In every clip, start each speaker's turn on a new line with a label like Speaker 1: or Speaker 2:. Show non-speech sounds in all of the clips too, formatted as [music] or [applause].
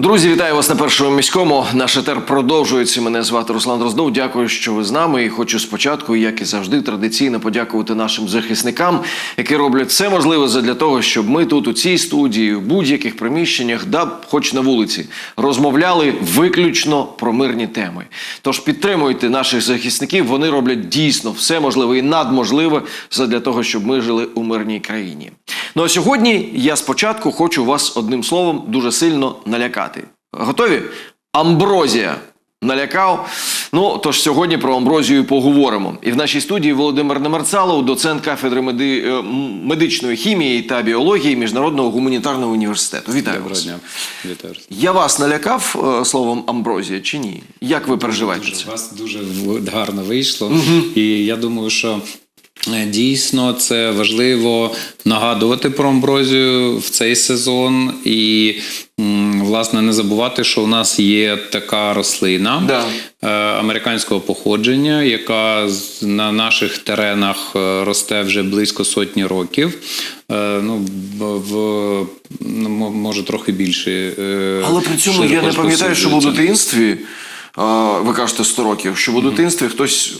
Speaker 1: Друзі, вітаю вас на першому міському. Наш етер продовжується. Мене звати Руслан Дроздов. Дякую, що ви з нами. І хочу спочатку, як і завжди, традиційно подякувати нашим захисникам, які роблять все можливе для того, щоб ми тут, у цій студії, в будь-яких приміщеннях, да хоч на вулиці, розмовляли виключно про мирні теми. Тож підтримуйте наших захисників. Вони роблять дійсно все можливе і надможливе для того, щоб ми жили у мирній країні. Ну а сьогодні я спочатку хочу вас одним словом дуже сильно налякати. Готові? Амброзія. Налякав. Ну тож сьогодні про амброзію поговоримо. І в нашій студії Володимир Немарцалов, доцент кафедри меди... е, медичної хімії та біології Міжнародного гуманітарного університету. Вітаю
Speaker 2: Доброго
Speaker 1: вас.
Speaker 2: дня. Вітаю.
Speaker 1: Я вас налякав е, словом амброзія чи ні? Як ви переживаєте
Speaker 2: Дуже,
Speaker 1: це?
Speaker 2: вас дуже гарно вийшло. І я думаю, що е, дійсно це важливо нагадувати про амброзію в цей сезон і. Власне, не забувати, що у нас є така рослина
Speaker 1: Да.
Speaker 2: е, американського походження, яка на наших теренах е, росте вже близько сотні років. Е, Ну, в ну, може трохи більше.
Speaker 1: Але при цьому я не пам'ятаю, що в дитинстві, ви кажете 100 років, що в дитинстві хтось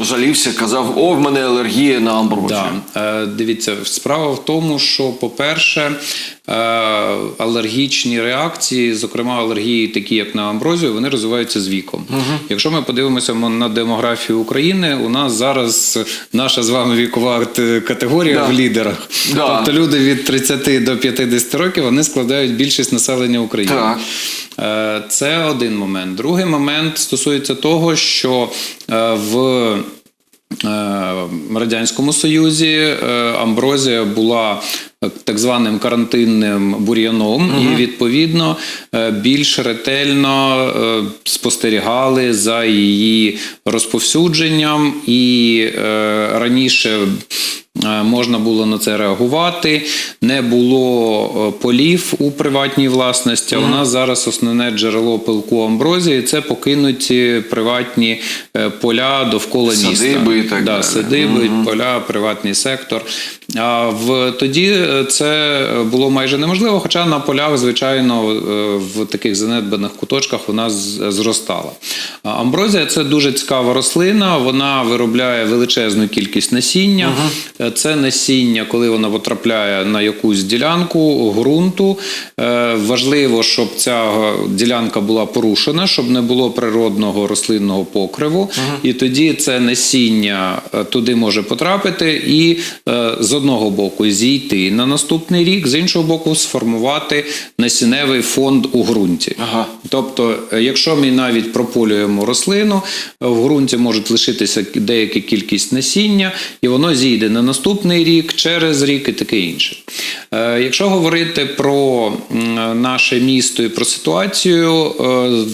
Speaker 1: жалівся, казав, о, в мене алергія на амброзію.
Speaker 2: Да. Е, Дивіться, справа в тому, що, по-перше, е, алергічні реакції, зокрема алергії, такі як на амброзію, вони розвиваються з віком. Якщо ми подивимося на демографію України, у нас зараз наша з вами вікова категорія
Speaker 1: Да.
Speaker 2: в лідерах.
Speaker 1: Да.
Speaker 2: Тобто люди від 30 до 50 років вони складають більшість населення України.
Speaker 1: Так.
Speaker 2: Е, Це один момент. Другий момент стосується того, що е, в е, Радянському Союзі е, амброзія була е, так званим карантинним бур'яном, і відповідно е, більш ретельно е, спостерігали за її розповсюдженням, і е, раніше е, можна було на це реагувати. Не було е, полів у приватній власності. а У нас зараз основне джерело пилку амброзії це покинуті приватні е, поля довкола міста.
Speaker 1: Садиби і так
Speaker 2: да,
Speaker 1: далі.
Speaker 2: Садиби, поля, приватний сектор. А в тоді е, це було майже неможливо, хоча на полях, звичайно, е, в таких занедбаних куточках вона зростала. Амброзія це дуже цікава рослина. Вона виробляє величезну кількість насіння. Е, Це насіння, коли вона потрапляє на якусь ділянку ґрунту. е, Важливо, щоб ця ділянка була порушена, щоб не було природного рослинного покриву. І тоді це насіння е, туди може потрапити і е, з одного боку зійти на наступний рік, з іншого боку, сформувати насінневий фонд у ґрунті.
Speaker 1: Ага.
Speaker 2: Тобто, якщо ми навіть прополюємо рослину, в ґрунті може лишитися деяка кількість насіння, і воно зійде на наступний рік, через рік і таке інше. Е, Якщо говорити про наше місто і про ситуацію е,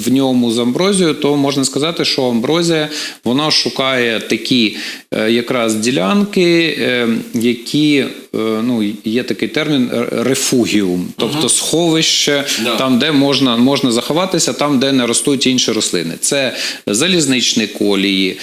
Speaker 2: в ньому з амброзією, то можна сказати, що амброзія вона шукає такі е, якраз ділянки, які ну, є такий термін рефугіум, тобто сховище,
Speaker 1: Да.
Speaker 2: там, де можна, можна заховатися, там, де не ростуть інші рослини. Це залізничні колії,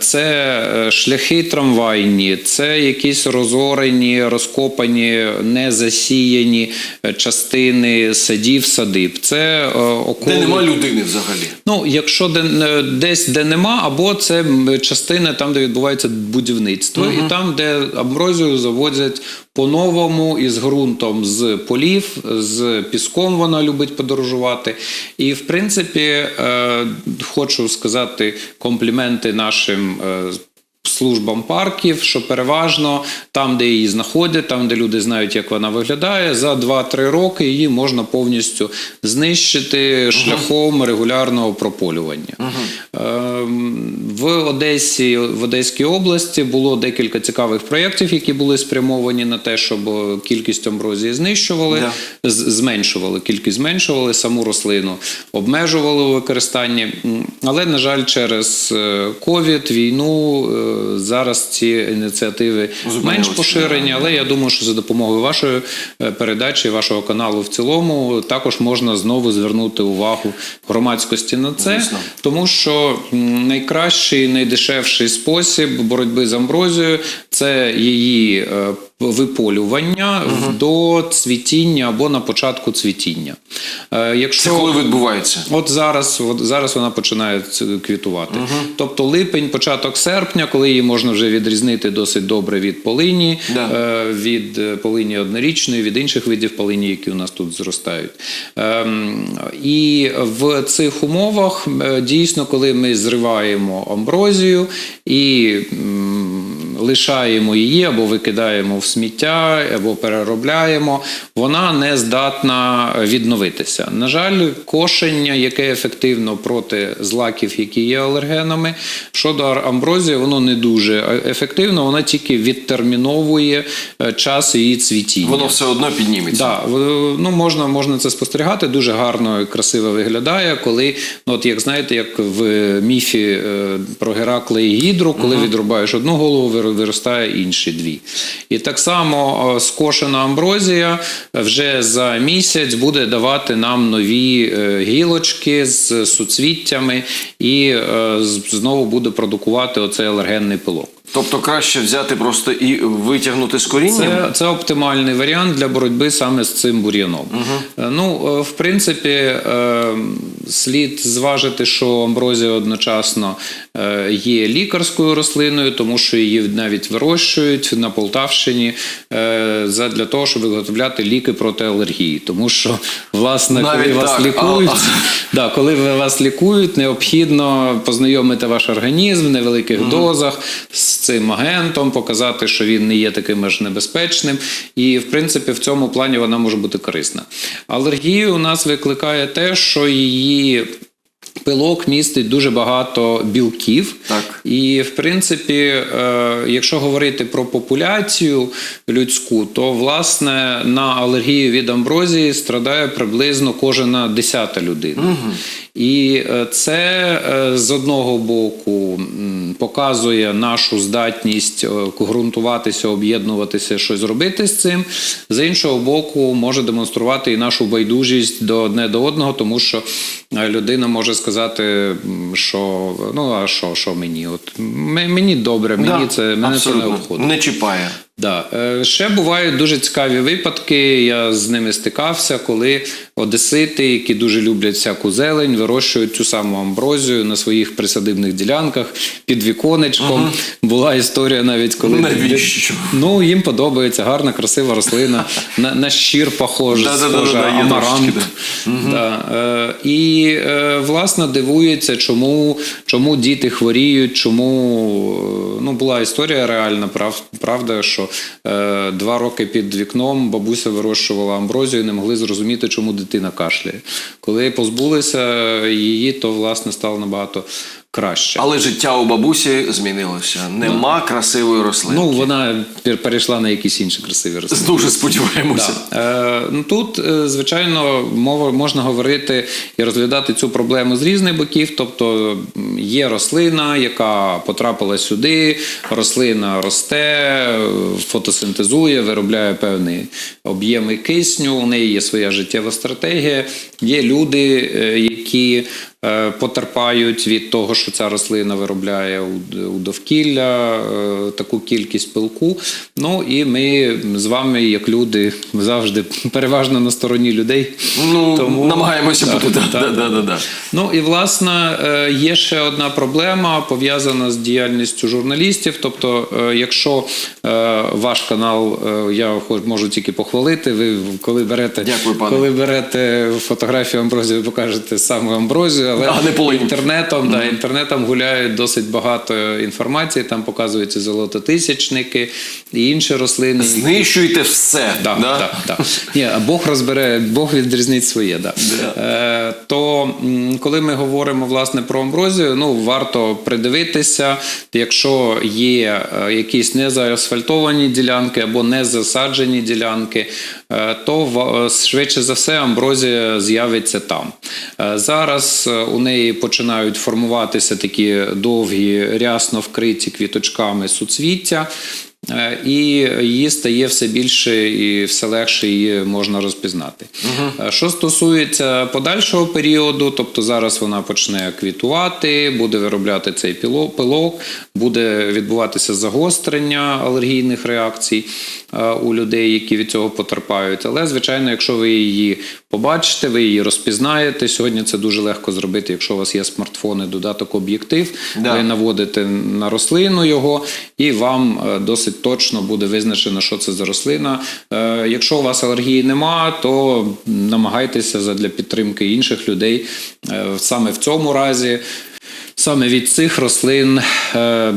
Speaker 2: це шляхи трамвайні, це якісь розорені, розкопані, не засіяні частини садів, садиб. Це е, околи...
Speaker 1: Де нема людини взагалі.
Speaker 2: Ну, якщо де, е, десь де нема, або це частина там, де відбувається будівництво, і там, де амброзію завозять по-новому із ґрунтом з полів, з піском вона любить подорожувати. І в принципі, е, хочу сказати компліменти нашим. Службам парків, що переважно там, де її знаходять, там, де люди знають, як вона виглядає, за 2-3 роки її можна повністю знищити шляхом регулярного прополювання. Ем, В Одесі, в Одеській області було декілька цікавих проєктів, які були спрямовані на те, щоб кількість амброзії знищували,
Speaker 1: Да.
Speaker 2: зменшували, кількість зменшували, саму рослину обмежували у використанні. Але, на жаль, через е, ковід, війну е, зараз ці ініціативи менш поширені, але я думаю, що за допомогою вашої е, передачі, вашого каналу в цілому, також можна знову звернути увагу громадськості на це, тому що найкращий, найдешевший спосіб боротьби з амброзією це її е, виполювання до цвітіння або на початку цвітіння. Е, Якщо
Speaker 1: Це коли відбувається?
Speaker 2: От зараз, от зараз вона починає квітувати. Тобто липень, початок серпня, коли її можна вже відрізнити досить добре від полині,
Speaker 1: Да.
Speaker 2: е, від е, полині однорічної, від інших видів полині, які у нас тут зростають. Е, І в цих умовах е, дійсно, коли ми зриваємо амброзію і лишаємо її або викидаємо в сміття, або переробляємо, вона не здатна відновитися. На жаль, кошення, яке ефективно проти злаків, які є алергенами, щодо амброзії, воно не дуже ефективно, вона тільки відтерміновує е, час її цвітіння.
Speaker 1: Воно все одно підніметься.
Speaker 2: Да, ну можна, можна це спостерігати. Дуже гарно і красиво виглядає, коли, ну от як знаєте, як в міфі е, про Геракла і Гідру, коли відрубаєш одну голову, виростає інші дві. І так само е, скошена амброзія вже за місяць буде давати нам нові е, гілочки з суцвіттями і е, знову буде продукувати оцей алергенний пилок.
Speaker 1: Тобто краще взяти просто і витягнути з корінням?
Speaker 2: Це, це оптимальний варіант для боротьби саме з цим бур'яном. Е, Ну, в принципі, слід зважити, що амброзія одночасно е, є лікарською рослиною, тому що її навіть вирощують на Полтавщині е, для того, щоб виготовляти ліки проти алергії. Тому що, власне, коли вас лікують,
Speaker 1: А-
Speaker 2: Да, коли вас лікують, необхідно познайомити ваш організм в невеликих дозах з цим агентом, показати, що він не є таким аж небезпечним. І, в принципі, в цьому плані вона може бути корисна. Алергію у нас викликає те, що її. Пилок містить дуже багато білків,
Speaker 1: Так.
Speaker 2: і в принципі, е, якщо говорити про популяцію людську, то власне на алергію від амброзії страдає приблизно кожна десята людина. І е, це е, з одного боку показує нашу здатність е, ґрунтуватися, об'єднуватися, щось робити з цим. З іншого боку, може демонструвати і нашу байдужість до одне до одного, тому що людина може сказати, що ну а що, що мені? От мені добре, мені
Speaker 1: Да,
Speaker 2: це мене це не обходить.
Speaker 1: Не чіпає.
Speaker 2: Да. Е, Ще бувають дуже цікаві випадки. Я з ними стикався, коли одесити, які дуже люблять всяку зелень, вирощують цю саму амброзію на своїх присадибних ділянках під віконечком. Була історія навіть коли
Speaker 1: Навіщо?
Speaker 2: ну їм подобається гарна, красива рослина, на, на щір похожа,
Speaker 1: Да-да-да-да-да,
Speaker 2: амарант. Да. Е, і е, власне дивується, чому, чому діти хворіють, чому ну, була історія реальна, прав, правда, що е, два роки під вікном бабуся вирощувала амброзію і не могли зрозуміти, чому дитина кашляє. Коли позбулися її, то власне стало набагато краще.
Speaker 1: Але життя у бабусі змінилося. Нема красивої рослини.
Speaker 2: Ну, вона перейшла на якісь інші красиві рослини.
Speaker 1: Дуже сподіваємося.
Speaker 2: Да. Е, ну, тут, е, звичайно, мова, можна говорити і розглядати цю проблему з різних боків. Тобто є рослина, яка потрапила сюди, рослина росте, фотосинтезує, виробляє певні об'єми кисню, у неї є своя життєва стратегія. Є люди, е, які потерпають від того, що ця рослина виробляє у, довкілля е, таку кількість пилку. Ну і ми з вами, як люди, завжди переважно на стороні людей.
Speaker 1: Ну,
Speaker 2: Тому-
Speaker 1: намагаємося
Speaker 2: Так,
Speaker 1: бути. Да,
Speaker 2: так.
Speaker 1: да, да, да.
Speaker 2: Ну і власне е, є ще одна проблема пов'язана з діяльністю журналістів. Тобто, е, якщо е, ваш канал, е, я можу тільки похвалити, ви коли берете,
Speaker 1: Дякую,
Speaker 2: коли берете фотографію амброзії, ви покажете саме амброзію, але
Speaker 1: А не
Speaker 2: інтернетом, да, інтернетом гуляють досить багато інформації. Там показуються золототисячники і інші рослини.
Speaker 1: Знищуйте все.
Speaker 2: Да,
Speaker 1: да?
Speaker 2: да, да. Ні, а Бог розбере, Бог відрізнить своє. Да. Е, то коли ми говоримо власне про амброзію, ну варто придивитися, якщо є е, якісь незаасфальтовані ділянки або незасаджені ділянки, е, то швидше за все амброзія з'явиться там. Е, Зараз е, у неї починають формуватися такі довгі, рясно вкриті квіточками суцвіття. Е, І її стає все більше і все легше її можна розпізнати. Е, Що стосується подальшого періоду, тобто зараз вона почне квітувати, буде виробляти цей пилок, буде відбуватися загострення алергійних реакцій е, у людей, які від цього потерпають. Але, звичайно, якщо ви її побачите, ви її розпізнаєте. Сьогодні це дуже легко зробити, якщо у вас є смартфон і додаток об'єктив.
Speaker 1: Да.
Speaker 2: Ви наводите на рослину його, і вам е, досить точно буде визначено, що це за рослина. Е, Якщо у вас алергії нема, то намагайтеся задля підтримки інших людей е, саме в цьому разі, саме від цих рослин. е,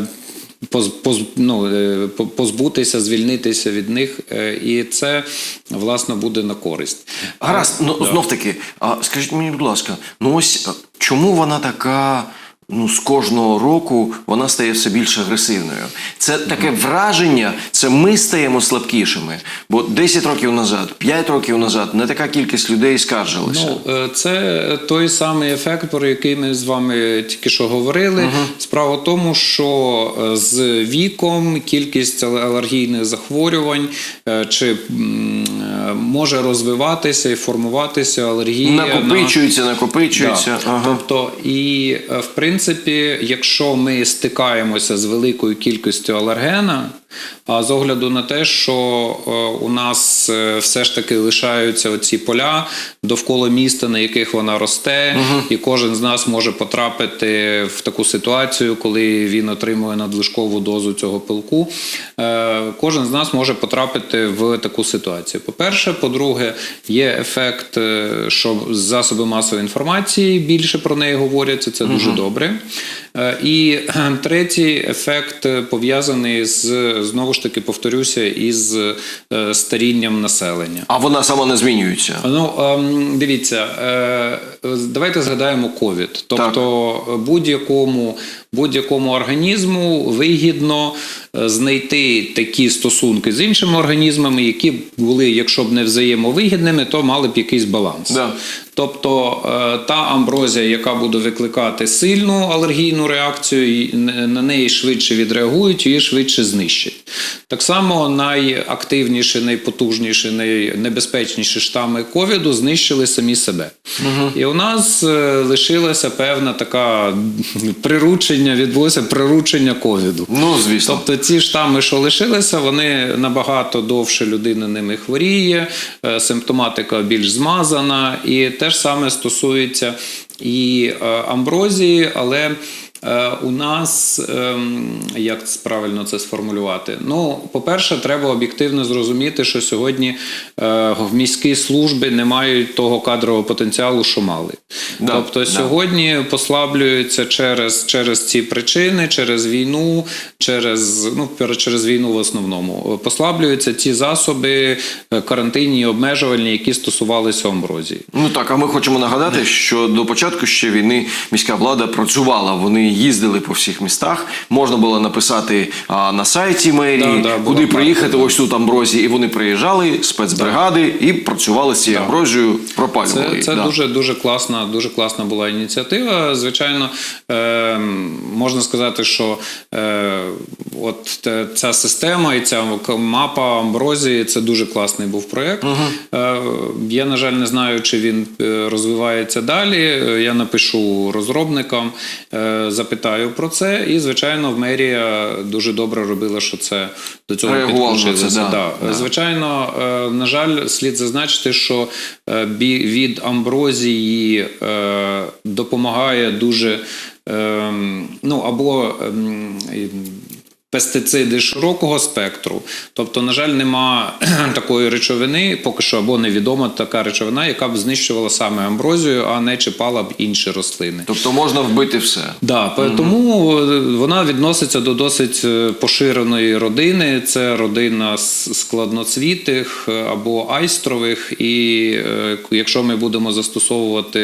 Speaker 2: поз- поз- ну, позбутися, звільнитися від них, і це власне буде на користь.
Speaker 1: Гаразд, ну знов таки, а скажіть мені, будь ласка, ну ось чому вона така? Ну, з кожного року вона стає все більш агресивною. Це таке враження, це ми стаємо слабкішими. Бо 10 років назад, 5 років назад не така кількість людей скаржилася.
Speaker 2: Ну, е, це той самий ефект, про який ми з вами тільки що говорили. Справа в тому, що е, з віком кількість алергійних захворювань е, чи може розвиватися і формуватися алергія. на-
Speaker 1: накопичується, накопичується.
Speaker 2: Да.
Speaker 1: Ага.
Speaker 2: Тобто, і в принципі, якщо ми стикаємося з великою кількістю алергена, а з огляду на те, що е, у нас е, все ж таки лишаються оці поля довкола міста, на яких вона росте, і кожен з нас може потрапити в таку ситуацію, коли він отримує надлишкову дозу цього пилку. Е, Кожен з нас може потрапити в таку ситуацію. По-перше, по-друге, є ефект, що засоби масової інформації більше про неї говорять, і це дуже добре. Е, І третій ефект е, пов'язаний з знову ж таки повторюся із е, старінням населення.
Speaker 1: А вона сама не змінюється.
Speaker 2: Ну ем, дивіться, е, давайте згадаємо ковід. Тобто е, будь-якому будь-якому організму вигідно е, знайти такі стосунки з іншими організмами, які були, якщо б не взаємовигідними, то мали б якийсь баланс.
Speaker 1: Да.
Speaker 2: Тобто е, та амброзія, яка буде викликати сильну алергійну реакцію, і на неї швидше відреагують, її швидше знищать. Так само найактивніші, найпотужніші, найнебезпечніші штами ковіду знищили самі себе. І у нас е, лишилася певна така приручення, відбулося приручення ковіду.
Speaker 1: Ну, звісно.
Speaker 2: Тобто ці штами, що лишилися, вони набагато довше людина ними хворіє, е, симптоматика більш змазана, і те ж саме стосується і е, амброзії, але. Е, У нас ем, як правильно це сформулювати? Ну, по-перше, треба об'єктивно зрозуміти, що сьогодні е, в міські служби не мають того кадрового потенціалу, що мали.
Speaker 1: Да,
Speaker 2: тобто
Speaker 1: да.
Speaker 2: сьогодні послаблюються через, через ці причини, через війну, через, ну, через війну в основному. Послаблюються ті засоби е, карантинні і обмежувальні, які стосувалися амброзії.
Speaker 1: Ну так, а ми хочемо нагадати, що до початку ще війни міська влада працювала. Вони їздили по всіх містах. Можна було написати а, на сайті мерії,
Speaker 2: Да, да,
Speaker 1: куди приїхати.
Speaker 2: да.
Speaker 1: Ось тут амброзії. І вони приїжджали, спецбригади, і працювали з цією амброзією, пропалювали.
Speaker 2: Це, це
Speaker 1: Да.
Speaker 2: дуже дуже класна, дуже класна була ініціатива. Звичайно, е, можна сказати, що е, от ця система і ця мапа амброзії це дуже класний був проєкт. Е, я, на жаль, не знаю, чи він е, розвивається далі. Е, Я напишу розробникам, е, запитаю про це. І, звичайно, в мерія дуже добре робила, що це до цього
Speaker 1: на це, да, да.
Speaker 2: Звичайно, е, на жаль, слід зазначити, що е, від амброзії е, допомагає дуже е, ну або ем, Пестициди широкого спектру, тобто, на жаль, нема [clears throat] такої речовини, поки що або невідома така речовина, яка б знищувала саме амброзію, а не чіпала б інші рослини.
Speaker 1: Тобто можна вбити все.
Speaker 2: Да, по- тому е, вона відноситься до досить е, поширеної родини. Це родина складноцвітих е, або айстрових. І якщо ми будемо застосовувати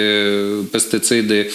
Speaker 2: пестициди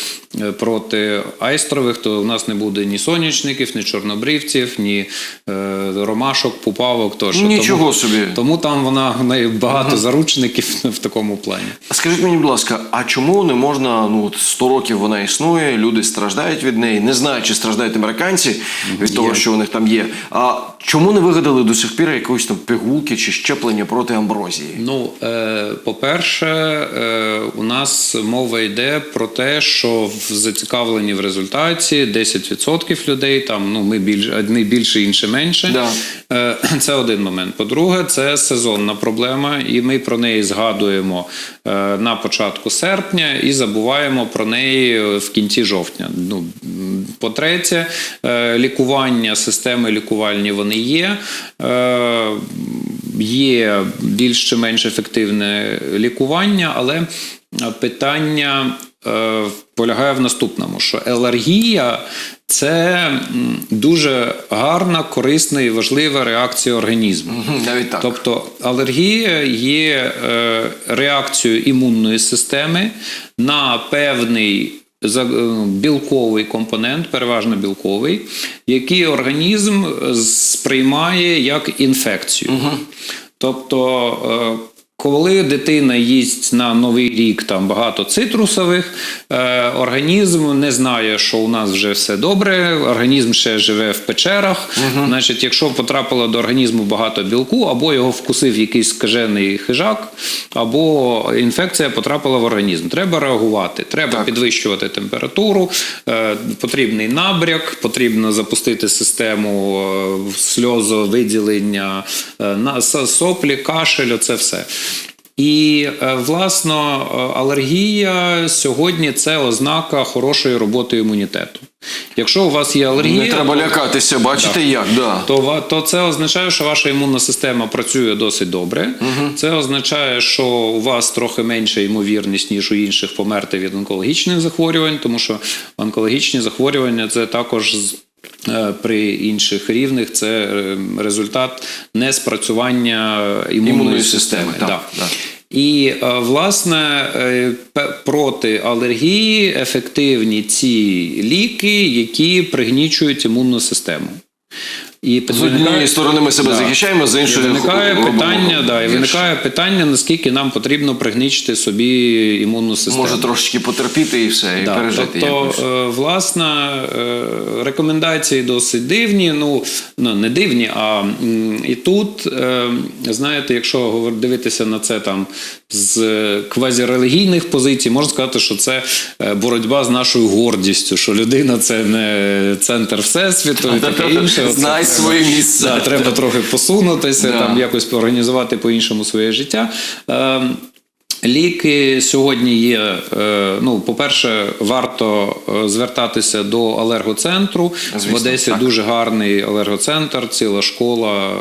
Speaker 2: проти айстрових, то в нас не буде ні сонячників, ні чорнобривців, ні ні е, ромашок, пупавок тощо.
Speaker 1: Нічого
Speaker 2: тому,
Speaker 1: собі.
Speaker 2: Тому там вона в неї багато заручників [laughs] в такому плані.
Speaker 1: А Скажіть мені, будь ласка, а чому не можна, ну 100 років вона існує, люди страждають від неї, не знаю, чи страждають американці від того, що у них там є. А чому не вигадали до сих пір якоїсь там пігулки чи щеплення проти амброзії?
Speaker 2: Ну, е, по-перше, е, у нас мова йде про те, що в зацікавлені в результаті 10% людей, там ну ми більш одні більше, інші менше.
Speaker 1: Да.
Speaker 2: Е, [clears throat] Це один момент. По-друге, це сезонна проблема, і ми про неї згадуємо е, на початку серпня і забуваємо про неї в кінці жовтня. Ну, по-третє, е, лікування, системи лікувальні вони є. Е, Є більш чи менш ефективне лікування, але питання е, полягає в наступному: що алергія це дуже гарна, корисна і важлива реакція організму.
Speaker 1: Навіть так.
Speaker 2: Тобто алергія є е, реакцією імунної системи на певний е, білковий компонент, переважно білковий, який організм е, сприймає як інфекцію. Тобто. Коли дитина їсть на новий рік там багато цитрусових, е, організм не знає, що у нас вже все добре, організм ще живе в печерах. Значить, якщо потрапило до організму багато білку, або його вкусив якийсь скажений хижак, або інфекція потрапила в організм. Треба реагувати, треба
Speaker 1: Так.
Speaker 2: підвищувати температуру, е, потрібний набряк, потрібно запустити систему е, сльозовиділення, е, на- соплі, кашель, це все. І е, власно е, алергія сьогодні це ознака хорошої роботи імунітету. Якщо у вас є алергія,
Speaker 1: Не треба лякатися, бачите як, да.
Speaker 2: то, то це означає, що ваша імунна система працює досить добре. Це означає, що у вас трохи менша ймовірність, ніж у інших померти від онкологічних захворювань, тому що онкологічні захворювання це також. Е, При інших рівних це е, результат неспрацювання імунної,
Speaker 1: Імунної
Speaker 2: системи.
Speaker 1: системи, так,
Speaker 2: Да.
Speaker 1: так.
Speaker 2: І е, власне проти алергії ефективні ці ліки, які пригнічують імунну систему. І
Speaker 1: З однієї сторони ми себе захищаємо, з іншої
Speaker 2: виникає
Speaker 1: робимо
Speaker 2: питання, да, і виникає питання, наскільки нам потрібно пригнічити собі імунну систему.
Speaker 1: Може трошечки потерпіти і все, і
Speaker 2: Да,
Speaker 1: пережити
Speaker 2: тобто, е, власне, рекомендації досить дивні. Ну, ну не дивні, а і тут, е, знаєте, якщо дивитися на це там з квазірелігійних позицій, можна сказати, що це е, боротьба з нашою гордістю, що людина це не центр всесвіту і таке інше.
Speaker 1: Знай своє місце.
Speaker 2: Треба трохи посунутися, там якось організувати по-іншому своє життя. Ліки сьогодні є. е, Ну, по-перше, варто е, звертатися до алергоцентру.
Speaker 1: Звісно,
Speaker 2: в Одесі
Speaker 1: так.
Speaker 2: дуже гарний алергоцентр, ціла школа е,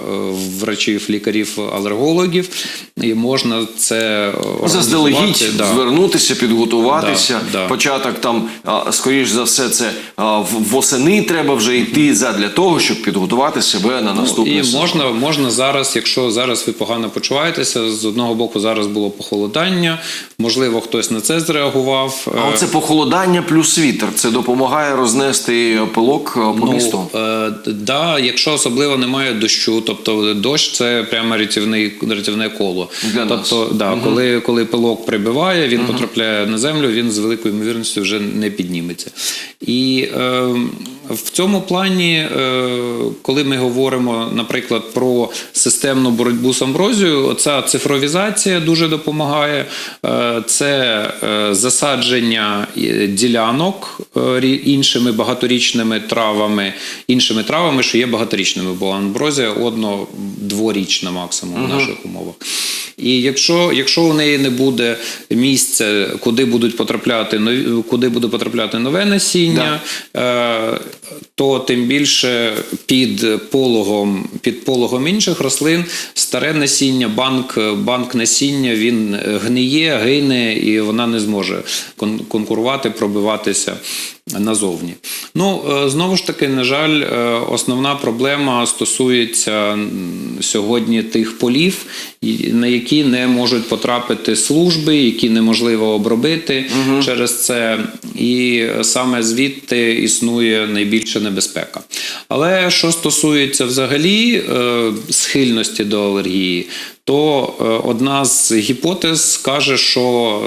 Speaker 2: врачів, лікарів, алергологів. І можна це.
Speaker 1: Заздалегідь
Speaker 2: Да.
Speaker 1: звернутися, підготуватися.
Speaker 2: Да, да.
Speaker 1: Початок там, скоріш за все, це восени треба вже йти задля того, щоб підготувати себе на наступний
Speaker 2: Ну, І можна, можна зараз, якщо зараз ви погано почуваєтеся, з одного боку зараз було похолодання, можливо, хтось на це зреагував.
Speaker 1: А оце похолодання плюс вітер. Це допомагає рознести пилок а, по місту.
Speaker 2: Е, да, якщо особливо немає дощу, тобто дощ це прямо рятівний, рятівне коло.
Speaker 1: Для нас.
Speaker 2: тобто, коли, коли пилок прибиває, він потрапляє на землю, він з великою ймовірністю вже не підніметься. І е, в цьому плані, е, коли ми говоримо, наприклад, про системну боротьбу з амброзією, ця цифровізація дуже допомагає. Е, Це е, засадження е, ділянок іншими багаторічними травами, іншими травами, що є багаторічними, бо амброзія одно-дворічна максимум в наших умовах. І якщо, якщо у неї не буде місця, куди будуть потрапляти нові, куди буде потрапляти нове насіння, е, то тим більше під пологом, під пологом інших рослин старе насіння, банк, банк насіння він гниє, гине, і вона не зможе кон- конкурувати, пробиватися. Назовні. Ну, е, знову ж таки, на жаль, е, основна проблема стосується сьогодні тих полів, на які не можуть потрапити служби, які неможливо обробити через це. І саме звідти існує найбільша небезпека. Але що стосується взагалі е, схильності до алергії, то одна з гіпотез каже, що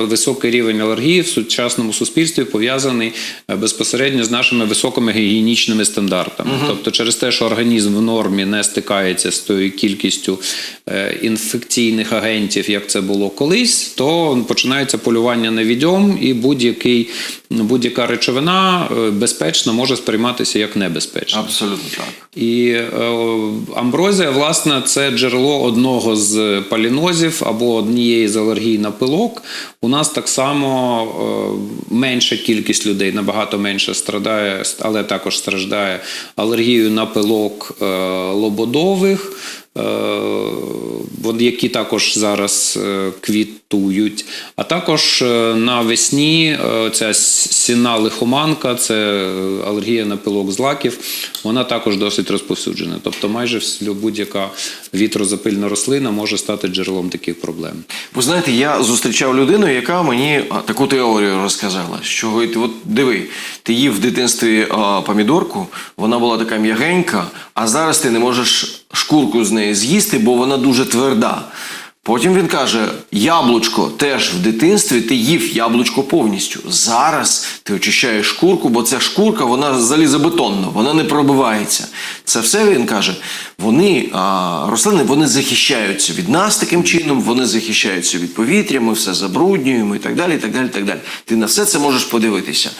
Speaker 2: високий рівень алергії в сучасному суспільстві пов'язаний е, безпосередньо з нашими високими гігієнічними стандартами. Тобто, через те, що організм в нормі не стикається з тою кількістю е, інфекційних агентів, як це було колись, то починається полювання на відьом, і будь-який будь-яка речовина е, безпечно може сприйматися як небезпечна.
Speaker 1: Абсолютно так.
Speaker 2: І е, амброзія, власне, це джерело одного з палінозів або однієї з алергій на пилок. У нас так само е, менша кількість людей, набагато менше страдає, але також страждає алергією на пилок е, лободових. Е, Які також зараз е, квітують, а також е, навесні ця сіна лихоманка, це алергія на пилок злаків, вона також досить розповсюджена. Тобто, майже будь-яка вітрозапильна рослина може стати джерелом таких проблем.
Speaker 1: Ви знаєте, я зустрічав людину, яка мені таку теорію розказала. Що от диви, ти їв в дитинстві помідорку, вона була така м'ягенька, а зараз ти не можеш шкурку з неї з'їсти, бо вона дуже тверда. Потім він каже: яблучко теж в дитинстві ти їв яблучко повністю. Зараз ти очищаєш шкурку, бо ця шкурка вона залізобетонна, вона не пробивається. Це все він каже. Вони а, рослини вони захищаються від нас таким чином, вони захищаються від повітря, ми все забруднюємо і так далі. і так далі, і так далі. Ти на все це можеш подивитися.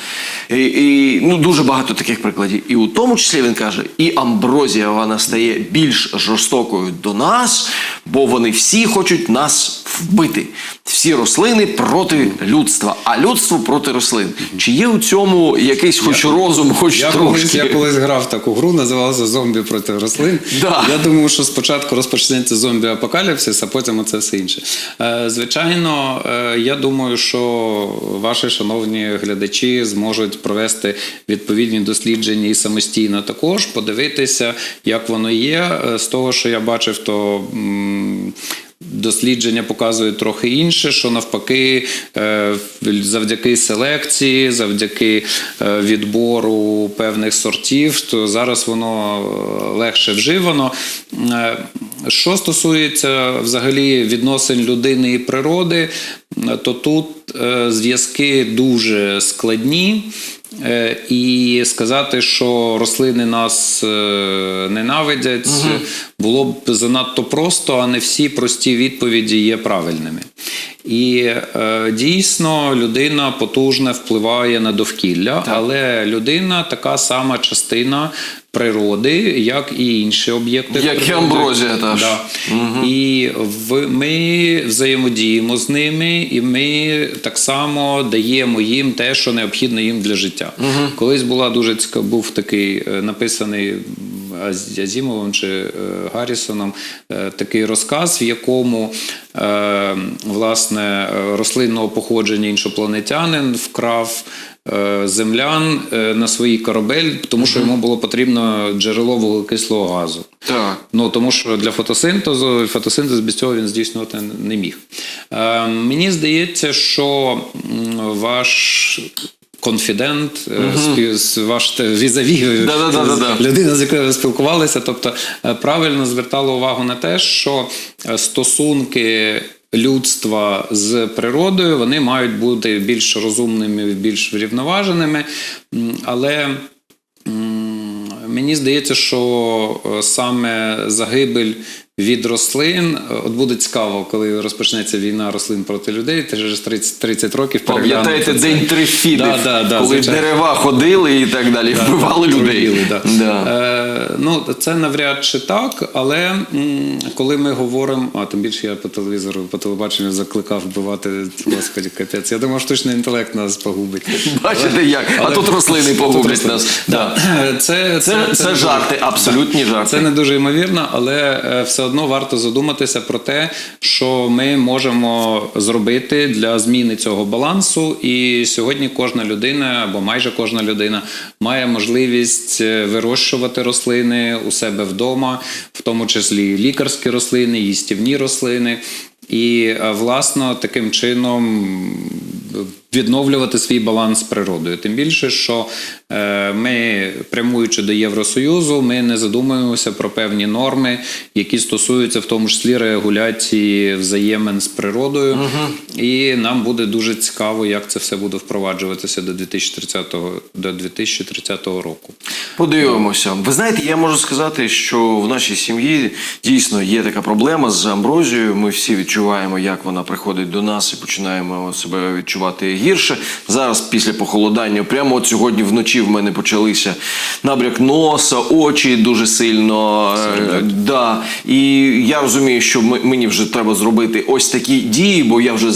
Speaker 1: І, і ну дуже багато таких прикладів. І у тому числі він каже, і амброзія вона стає більш жорстокою до нас, бо вони всі хочуть нас вбити. Всі рослини проти людства, а людство проти рослин. Чи є у цьому якийсь хоч розум, хоч
Speaker 2: Я
Speaker 1: трошки?
Speaker 2: колись, я колись грав таку гру, називалася Зомбі проти рослин.
Speaker 1: Да.
Speaker 2: Я думаю, що спочатку розпочнеться зомбі-апокаліпсис, а потім оце все інше. Е, Звичайно, е, я думаю, що ваші шановні глядачі зможуть провести відповідні дослідження і самостійно також подивитися, як воно є. Е, З того, що я бачив, то. Дослідження показують трохи інше, що навпаки, е, завдяки селекції, завдяки е, відбору певних сортів, то зараз воно е, легше вживано. Що стосується взагалі відносин людини і природи, то тут зв'язки дуже складні. Е, І сказати, що рослини нас ненавидять, ненавидять, було б занадто просто, а не всі прості відповіді є правильними. І е, дійсно людина потужно впливає на довкілля, але людина така сама частина природи, як і інші об'єкти.
Speaker 1: Як і
Speaker 2: природи.
Speaker 1: амброзія теж.
Speaker 2: Да. І в, ми взаємодіємо з ними, і ми так само даємо їм те, що необхідно їм для життя. Колись була дуже цікав, був такий е, написаний Азімовим чи е, Гаррісоном е, такий розказ, в якому е, власне рослинного походження іншопланетянин вкрав. Землян на свій корабель, тому що йому було потрібно джерело вуглекислого газу.
Speaker 1: Так.
Speaker 2: Ну тому що для фотосинтезу фотосинтез без цього він здійснювати не міг. Е, мені здається, що ваш. Конфідент, е, ваш візаві, людина, з якою ви спілкувалися, тобто е, правильно звертала увагу на те, що е, стосунки людства з природою вони мають бути більш розумними, більш врівноваженими, але Мені здається, що саме загибель від рослин, от буде цікаво, коли розпочнеться війна рослин проти людей, через 30, 30 років
Speaker 1: Пам'ятаєте день трифідів,
Speaker 2: Да, да, да,
Speaker 1: коли
Speaker 2: звичайно.
Speaker 1: дерева ходили і так далі, вбивали людей.
Speaker 2: Труїли, да.
Speaker 1: Да.
Speaker 2: Е, ну, це навряд чи так, але м, коли ми говоримо, а тим більше я по телевізору, по телебаченню закликав вбивати, господі, капець. Я думав, штучний інтелект нас погубить.
Speaker 1: Бачите як? А
Speaker 2: Але-
Speaker 1: тут рослини
Speaker 2: тут
Speaker 1: погублять нас.
Speaker 2: Да.
Speaker 1: Да.
Speaker 2: Це,
Speaker 1: Це, це,
Speaker 2: не
Speaker 1: жарти, абсолютні жарти.
Speaker 2: Це не дуже ймовірно, але е, все заодно варто задуматися про те, що ми можемо зробити для зміни цього балансу. І сьогодні кожна людина або майже кожна людина має можливість е, вирощувати рослини у себе вдома, в тому числі лікарські рослини, їстівні рослини. І е, власно таким чином відновлювати свій баланс з природою. Тим більше, що е, ми, прямуючи до Євросоюзу, ми не задумуємося про певні норми, які стосуються в тому числі регуляції взаємин з природою. І нам буде дуже цікаво, як це все буде впроваджуватися до 2030, до 2030 року.
Speaker 1: Подивимося. Ви знаєте, я можу сказати, що в нашій сім'ї дійсно є така проблема з амброзією. Ми всі відчуваємо, як вона приходить до нас і починаємо себе відчувати гірше. Зараз, після похолодання, прямо от сьогодні вночі в мене почалися набряк носа, очі дуже сильно. е, Да. І я розумію, що мені вже треба зробити ось такі дії, бо я вже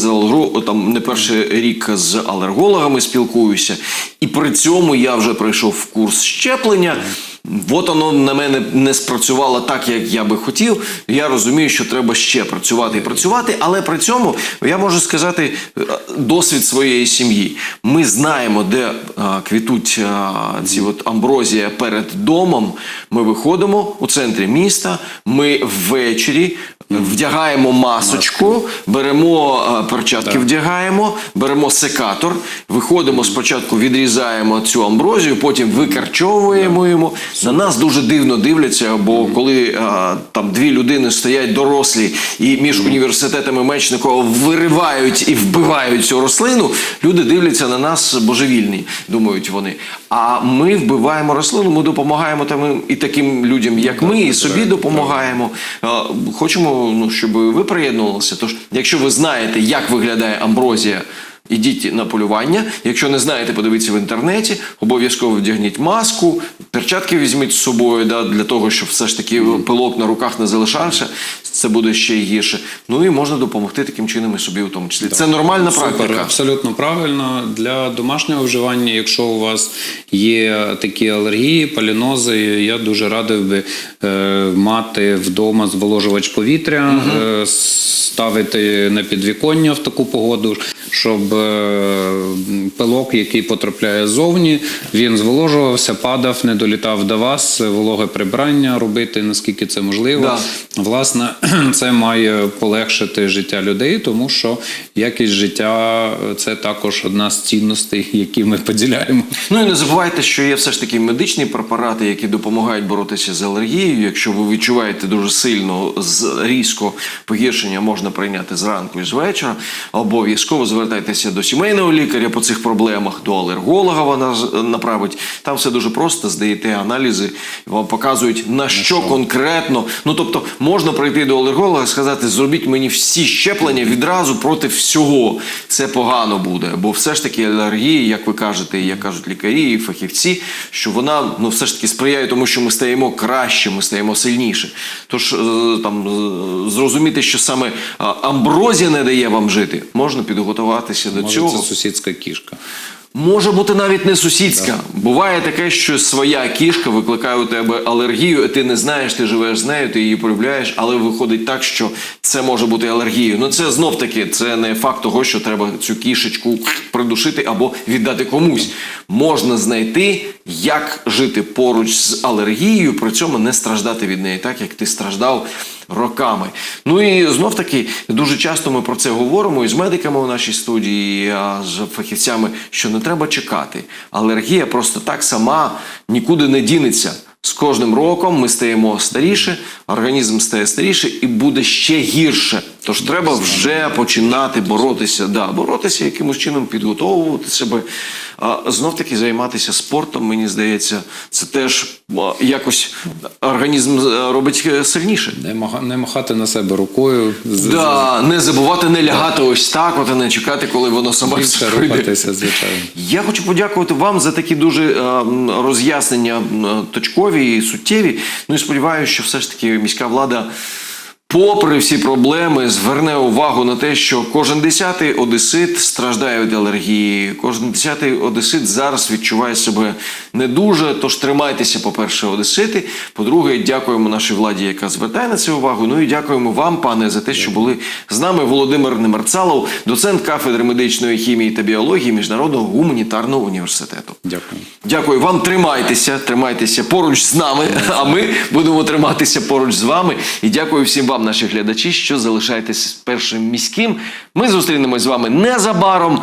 Speaker 1: там не перший рік з алергологами спілкуюся, і при цьому я вже пройшов курс щеплення. От воно на мене не спрацювало так, як я би хотів. Я розумію, що треба ще працювати і працювати, але при цьому я можу сказати е, досвід своєї сім'ї. Ми знаємо, де е, квітуть е, ці от амброзія перед домом. Ми виходимо у центрі міста. Ми ввечері вдягаємо масочку, беремо е, перчатки, вдягаємо, беремо секатор, виходимо спочатку, відрізаємо цю амброзію, потім викарчовуємо йому. На нас дуже дивно дивляться, бо коли е, там дві людини стоять дорослі і між університетами Мечникова виривають і вбивають цю рослину, люди дивляться на нас божевільні, думають вони. А ми вбиваємо рослину, ми допомагаємо там і таким людям, як ми, і собі допомагаємо. Хочемо, ну, щоб ви приєднувалися. Тож, якщо ви знаєте, як виглядає амброзія. Ідіть на полювання. Якщо не знаєте, подивіться в інтернеті. Обов'язково вдягніть маску, перчатки візьміть з собою да, для того, щоб все ж таки пилок на руках не залишався. Це буде ще гірше. Ну і можна допомогти таким чином і собі, у тому числі. Це нормальна
Speaker 2: Супер,
Speaker 1: практика.
Speaker 2: абсолютно правильно. Для домашнього вживання, якщо у вас є такі алергії, палінози, я дуже радив би е, мати вдома зволожувач повітря, е, ставити на підвіконня в таку погоду, щоб пилок, який потрапляє ззовні, він зволожувався, падав, не долітав до вас, вологе прибрання робити, наскільки це можливо.
Speaker 1: Да.
Speaker 2: Власне, [clears throat] це має полегшити життя людей, тому що якість життя це також одна з цінностей, які ми поділяємо.
Speaker 1: Ну і не забувайте, що є все ж таки медичні препарати, які допомагають боротися з алергією. Якщо ви відчуваєте дуже сильно різко погіршення, можна прийняти зранку і з вечора. Обов'язково звертайтеся до сімейного лікаря по цих проблемах, до алерголога вона з- направить. Там все дуже просто, здаєте аналізи, вам показують на що конкретно. Ну тобто можна прийти до алерголога і сказати, зробіть мені всі щеплення відразу проти всього. Це погано буде, бо все ж таки алергії, як ви кажете, як кажуть лікарі і фахівці, що вона ну все ж таки сприяє тому, що ми стаємо краще, ми стаємо сильніше. Тож е, там е, зрозуміти, що саме амброзія не дає вам жити, можна підготуватися до
Speaker 2: Може,
Speaker 1: цього.
Speaker 2: це сусідська кішка.
Speaker 1: Може бути навіть не сусідська. Буває таке, що своя кішка викликає у тебе алергію, ти не знаєш, ти живеш з нею, ти її полюбляєш, але виходить так, що це може бути алергією. Ну це знов таки, це не факт того, що треба цю кішечку придушити або віддати комусь. Можна знайти, як жити поруч з алергією, при цьому не страждати від неї, так як ти страждав роками. Ну і знов таки дуже часто ми про це говоримо і з медиками у нашій студії, а з фахівцями, що не треба чекати. Алергія просто так сама нікуди не дінеться. З кожним роком ми стаємо старіше, організм стає старіше і буде ще гірше. Тож треба вже починати боротися. Да, боротися якимось чином, підготовувати себе. А знов таки займатися спортом, мені здається, це теж а, якось організм е, робить е, сильніше.
Speaker 2: Не, маха- не махати на себе рукою,
Speaker 1: Да, не забувати не лягати ось так, от і не чекати, коли воно саме
Speaker 2: більше рухатися, звичайно.
Speaker 1: Я хочу подякувати вам за такі дуже е, роз'яснення точкові і суттєві. Ну і сподіваюся, що все ж таки міська влада попри всі проблеми, зверне увагу на те, що кожен десятий одесит страждає від алергії. Кожен десятий одесит зараз відчуває себе не дуже. Тож тримайтеся, по-перше, одесити. По-друге, дякуємо нашій владі, яка звертає на це увагу. Ну і дякуємо вам, пане, за те, що були з нами. Володимир Немерцалов, доцент кафедри медичної хімії та біології Міжнародного гуманітарного університету.
Speaker 2: Дякую.
Speaker 1: Дякую вам. Тримайтеся, тримайтеся поруч з нами. А ми будемо триматися поруч з вами. І дякую всім вам, наші глядачі, що залишаєтесь першим міським. Ми зустрінемось з вами незабаром.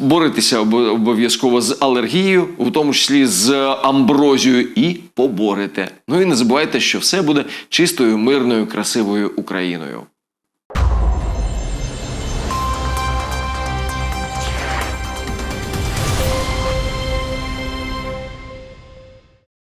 Speaker 1: Боритися обов'язково з алергією, у тому числі з амброзією, і поборете. Ну і не забувайте, що все буде чистою, мирною, красивою Україною.